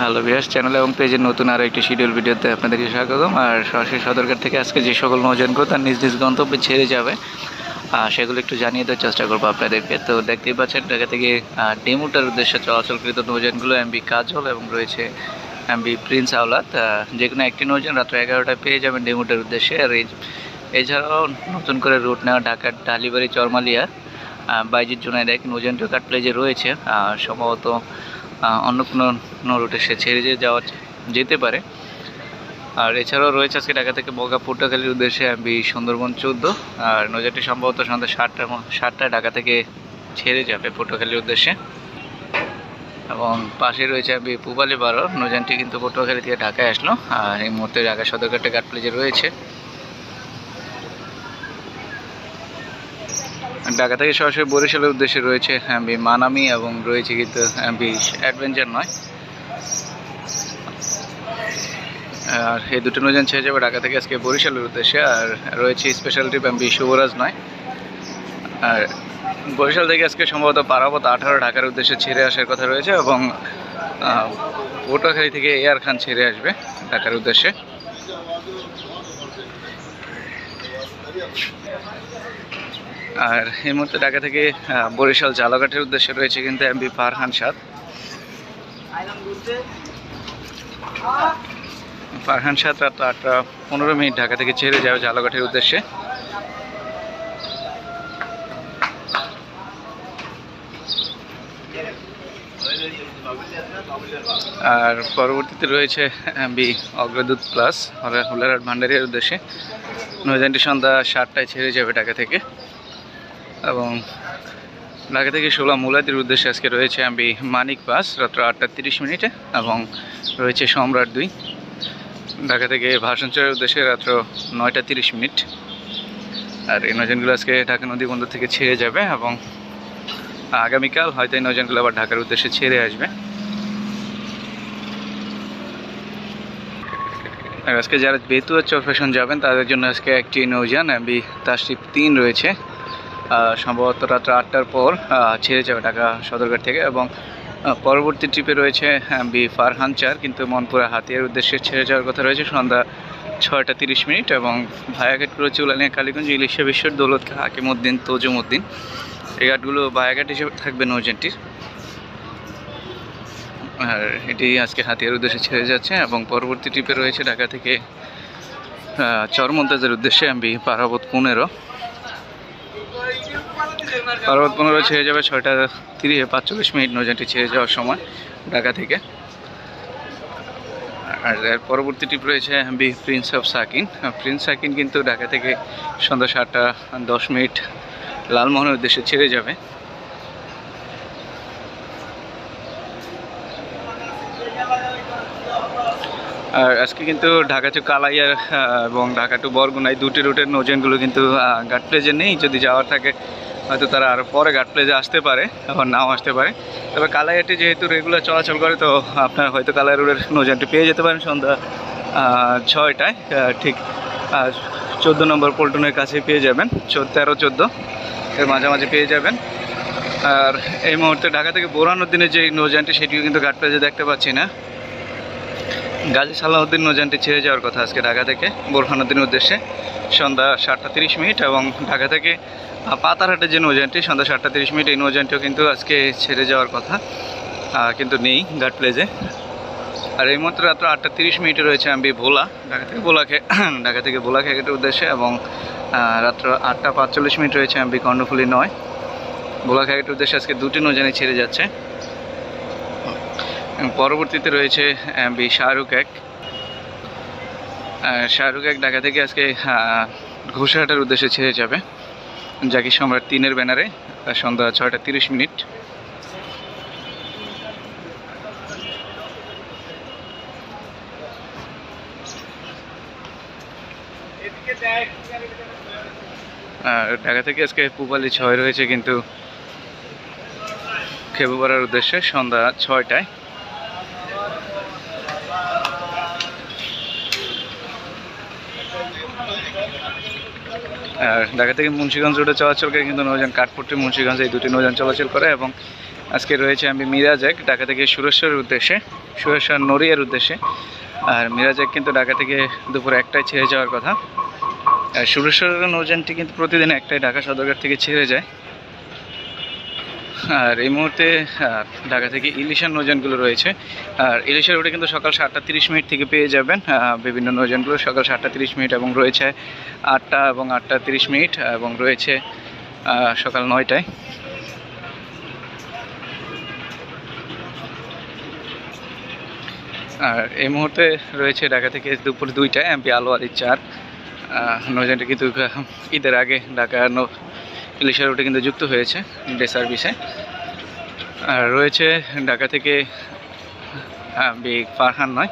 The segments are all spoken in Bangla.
হ্যালো বিয়াস চ্যানেল এবং পেজের নতুন আরও একটি শিডিউল ভিডিওতে আপনাদেরকে স্বাগতম। আর সরাসরি সদরঘাট থেকে আজকে যে সকল নৌযানগুলো তার নিজ নিজ গন্তব্যে ছেড়ে যাবে সেগুলো একটু জানিয়ে দেওয়ার চেষ্টা করব আপনাদেরকে। তো দেখতেই পাচ্ছেন ঢাকা থেকে ডেমুটার উদ্দেশ্যে চলাচলকৃত নৌযানগুলো এমবি কাজল এবং রয়েছে এমবি প্রিন্স আওলাত যে কোনো একটি নৌযান রাত্র এগারোটায় পেয়ে যাবেন ডেমুটার উদ্দেশ্যে। আর এছাড়াও নতুন করে রুট নেওয়া ঢাকার ডালিবাড়ি চরমালিয়া আহ, বাইজিৎ জুনাইদ এক নৌযানটিও কাট প্লেজে রয়েছে। সম্ভবত অন্য কোনো রুটে সে ছেড়ে যাওয়া যেতে পারে। আর এছাড়াও রয়েছে আজকে ঢাকা থেকে বগা পটুয়াখালীর উদ্দেশ্যে এমবি সুন্দরবন চোদ্দ। আর নৌযানটি সম্ভবত সন্ধ্যা সাতটার সাতটায় ঢাকা থেকে ছেড়ে যাবে পটুয়াখালীর উদ্দেশ্যে। এবং পাশে রয়েছে আমি পুবালি বারো। নৌযানটি কিন্তু পটুয়াখালী থেকে ঢাকায় আসলো। আর এই মুহূর্তে ঢাকা সদরঘাটে ঘাট প্লেজে রয়েছে। ঢাকা থেকে সরাসরি বরিশালের উদ্দেশ্যে রয়েছে এমবি মানামি এবং রয়েছে কিন্তু এমবি অ্যাডভেঞ্চার নয়। আর এই দুটো নৌযান ছেড়ে যাবে ঢাকা থেকে আজকে বরিশালের উদ্দেশ্যে, আর রয়েছে স্পেশাল ট্রিপ এমবি শুভরাজ নয়। আর বরিশাল থেকে আজকে সম্ভবত পারাবত আঠারো ঢাকার উদ্দেশ্যে ছেড়ে আসার কথা রয়েছে এবং পটুয়াখালী থেকে এয়ার খান ছেড়ে আসবে ঢাকার উদ্দেশ্যে। আর এই মুহূর্তে ঢাকা থেকে বরিশাল জালাঘাটের উদ্দেশ্যে রয়েছে কিন্তু এমবি ফারহান সাদ। ফারহান সাদ রাত আটটা পনেরো মিনিট ঢাকা থেকে ছেড়ে যাবে জালাঘাটের উদ্দেশ্যে। আর পরবর্তীতে রয়েছে এমবি অগ্রদূত প্লাস হুলারহাট ভান্ডারিয়ার উদ্দেশ্যে। নৌযানটি সন্ধ্যা সাতটায় ছেড়ে যাবে ঢাকা থেকে। এবং ঢাকা থেকে শোলা মুলাদির উদ্দেশ্যে আজকে রয়েছে এমবি মানিক বাস, রাত্র আটটা তিরিশ মিনিটে এবং রয়েছে সম্রাট দুই। ঢাকা থেকে ভাষণচরের উদ্দেশ্যে রাত্র নয়টা তিরিশ মিনিট। আর এই নজনগুলো আজকে ঢাকা নদী বন্দর থেকে ছেড়ে যাবে এবং আগামীকাল হয়তো এই নজনগুলো আবার ঢাকার উদ্দেশ্যে ছেড়ে আসবে। আর আজকে যারা বেতুয়া চরফেশন যাবেন, তাদের জন্য আজকে একটি নৌযান, এমবি তাশরিফ তিন রয়েছে। সম্ভবত রাত্র আটটার পর ছেড়ে যাবে ঢাকা সদরঘাট থেকে এবং পরবর্তী ট্রিপে রয়েছে বি ফারহান চার, কিন্তু মনপুরা হাতিয়ার উদ্দেশ্যে ছেড়ে যাওয়ার কথা রয়েছে। সন্ধ্যা ছয়টা তিরিশ মিনিট এবং ভায়াঘাট রয়েছে উলানিয়া কালীগঞ্জ, ইলিশা বিশ্বর দৌলত হাকিমউদ্দিন তজুমউদ্দিন এই ঘাটগুলো ভায়াঘাট হিসেবে থাকবে নৌযানটির আর এটি আজকে হাতিয়ার উদ্দেশ্যে ছেড়ে যাচ্ছে এবং পরবর্তী ট্রিপে রয়েছে ঢাকা থেকে চরমন্তাজের উদ্দেশ্যে এমবি পারাবত পনেরো পার্বত পনেরো ছেড়ে যাবে ছয়টা তিরিশ পাঁচচল্লিশ মিনিট নৌযানটি ছেড়ে যাওয়ার সময় ঢাকা থেকে। আর পরবর্তী ট্রিপ রয়েছে B prince of Sakin prince Sakin কিন্তু ঢাকা থেকে সন্ধ্যা সাতটা দশ মিনিট লালমোহনের উদ্দেশ্যে ছেড়ে যাবে। আর আজকে কিন্তু ঢাকা টু কালাইয়ার এবং ঢাকা টু বরগুনা এই দুটি রুটের নৌজেনগুলো কিন্তু আহ, প্লেজে নেই। যদি যাওয়ার থাকে হয়তো তারা আরও পরে ঘাট প্লেজে আসতে পারে, এখন নাও আসতে পারে। তবে কালাইয়াটি যেহেতু রেগুলার চলাচল করে, তো আপনার হয়তো কালাই রুটের নৌজানটি পেয়ে যেতে পারেন সন্ধ্যা ছয়টায় ঠিক চোদ্দ নম্বর পল্টনের কাছে পেয়ে যাবেন তেরো, চোদ্দ এর মাঝামাঝি পেয়ে যাবেন। আর এই মুহূর্তে ঢাকা থেকে বোরানুদ্দিনের যে নৌজানটি সেটিও কিন্তু ঘাট প্লেজে দেখতে পাচ্ছি না। গাজী সালাউদ্দিন নৌযানটি ছেড়ে যাওয়ার কথা আজকে ঢাকা থেকে। বোরহানুদ্দিনের উদ্দেশ্যে সন্ধ্যা সাতটা তিরিশ মিনিট এবং ঢাকা থেকে পাতারহাটের যে নৌযানটি, সন্ধ্যা সাতটা তিরিশ মিনিট এই নৌযানটিও কিন্তু আজকে ছেড়ে যাওয়ার কথা কিন্তু নেই ঘাট প্লেজে আর এই মুহূর্তে রাত্র আটটা তিরিশ মিনিটে রয়েছে আমি ভোলা, ঢাকা থেকে ভোলাকে ঢাকা থেকে ভোলা খেকেটের উদ্দেশ্যে এবং রাত্র আটটা পাঁচচল্লিশ মিনিট রয়েছে আমি কর্ণফুলি নয়। ভোলা খেকেটের উদ্দেশ্যে আজকে দুটি নৌযানই ছেড়ে যাচ্ছে। পরবর্তীতে রয়েছে বি শাহরুখ এক। শাহরুখ এক ঢাকা থেকে আজকে ঘোষাহাটের উদ্দেশ্যে ছেড়ে যাবে। জাকির সম্রাট তিনের ব্যানারে সন্ধ্যা ছয়টা তিরিশ মিনিট। ঢাকা থেকে আজকে পুবালি ছয় রয়েছে কিন্তু খেবুপাড়ার উদ্দেশ্যে সন্ধ্যা ছয়টায়। ঢাকা থেকে মুন্সীগঞ্জ রোডে চলাচল করে কিন্তু নৌযান কাঠপট্টি মুন্সিগঞ্জ এই দুটি নৌযান চলাচল করে এবং আজকে রয়েছে আমি মিরাজেক ঢাকা থেকে সুরেশ্বরের উদ্দেশ্যে, সুরেশ্বর নড়িয়ার উদ্দেশ্যে। আর মিরাজেক কিন্তু ঢাকা থেকে দুপুর একটায় ছেড়ে যাওয়ার কথা। আর সুরেশ্বরের নৌযানটি কিন্তু প্রতিদিন একটাই ঢাকা সদরঘাট থেকে ছেড়ে যায়। আর এই মুহূর্তে ঢাকা থেকে ইলিশার নৌযানগুলো রয়েছে। আর ইলিশের রুটে কিন্তু সকাল সাতটা তিরিশ মিনিট থেকে পেয়ে যাবেন। বিভিন্ন নৌযানগুলো সকাল সাতটা তিরিশ মিনিট এবং রয়েছে আটটা এবং আটটা তিরিশ মিনিট এবং রয়েছে সকাল নয়টায়। আর এই মুহূর্তে রয়েছে ঢাকা থেকে দুপুর দুইটায় এমপি আলোয়ারি চার। আহ, নৌযানটি কিন্তু ঈদের আগে ঢাকা নৌ ইলিশার রুটে কিন্তু যুক্ত হয়েছে ডে সার্ভিসে। আর রয়েছে ঢাকা থেকে বিগ ফারহান নয়,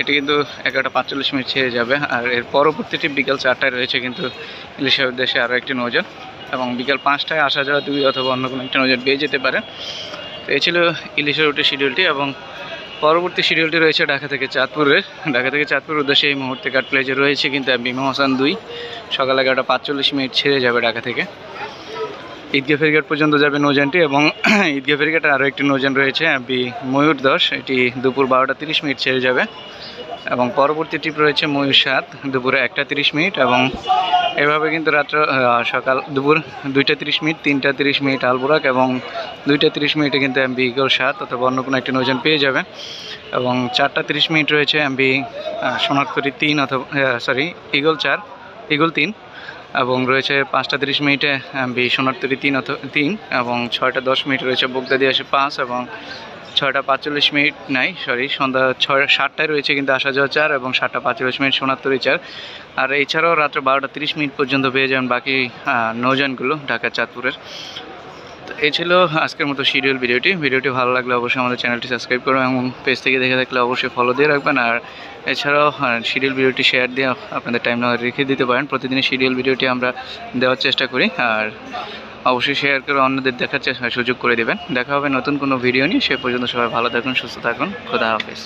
এটি কিন্তু এগারোটা পাঁচচল্লিশ মিনিট ছেড়ে যাবে। আর এর পরবর্তীটি বিকাল চারটায় রয়েছে কিন্তু ইলিশের উদ্দেশ্যে আরও একটি নৌযান। এবং বিকাল পাঁচটায় আসা যাওয়া দুই অথবা অন্য কোনো একটি নৌযান পেয়ে যেতে পারে। তো এই ছিল ইলিশের রুটের শিডিউলটি এবং পরবর্তী শিডিউলটি রয়েছে ঢাকা থেকে চাঁদপুরের। ঢাকা থেকে চাঁদপুর উদ্দেশ্যে এই মুহূর্তে কাট প্লেজে রয়েছে কিন্তু বিমা হাসান দুই। সকাল এগারোটা পাঁচচল্লিশ মিনিট ছেড়ে যাবে ঢাকা থেকে। ঈদগাহ ফেরিঘাট পর্যন্ত যাবে নৌযানটি এবং ঈদগাহ ফেরিঘাটে আরও একটি নৌযান রয়েছে বি ময়ূর দশ। এটি দুপুর বারোটা তিরিশ মিনিট ছেড়ে যাবে এবং পরবর্তী ট্রিপ রয়েছে ময়ূর সাত, দুপুরে একটা তিরিশ মিনিট এবং এভাবে কিন্তু রাত্র সকাল দুপুর দুইটা তিরিশ মিনিট, তিনটা তিরিশ মিনিট আলবোরাক এবং দুইটা তিরিশ মিনিটে কিন্তু এমবি ইগল সাত অথবা অন্য কোনো একটি নৌযান পেয়ে যাবেন এবং চারটা তিরিশ মিনিট রয়েছে এমবি সোনারতরি তিন অথবা সরি ইগল চার, ইগল তিন। এবং রয়েছে পাঁচটা তিরিশ মিনিটে বি সোনারতরি তিন অথ তিন এবং ছয়টা দশ মিনিট রয়েছে বগদাদি আসে পাঁচ এবং ছয়টা পাঁচচল্লিশ মিনিট নাই সরি সন্ধ্যা ছয় সাতটায় রয়েছে কিন্তু আসা যাওয়া চার এবং সাতটা পাঁচচল্লিশ মিনিট সোনারতরি চার। আর এছাড়াও রাত্র বারোটা তিরিশ মিনিট পর্যন্ত পেয়ে যাবেন বাকি আহ, নৌযানগুলো ঢাকা চাঁদপুরের। এই ছিল আজকের মতো শিডিউল ভিডিওটি। ভিডিওটি ভালো লাগলে অবশ্যই আমাদের চ্যানেলটি সাবস্ক্রাইব করুন এবং পেজ থেকে দেখে থাকলে অবশ্যই ফলো দিয়ে রাখবেন। আর এছাড়াও শিডিউল ভিডিওটি শেয়ার দিয়ে আপনাদের টাইম রেখে দিতে পারেন। প্রতিদিনই শিডিউল ভিডিওটি আমরা দেওয়ার চেষ্টা করি। আর অবশ্যই শেয়ার করে অন্যদের দেখার চেষ্টা, সুযোগ করে দেবেন। দেখা হবে নতুন কোনো ভিডিও নিয়ে। সে পর্যন্ত সবাই ভালো থাকুন, সুস্থ থাকুন। খোদা হাফেজ।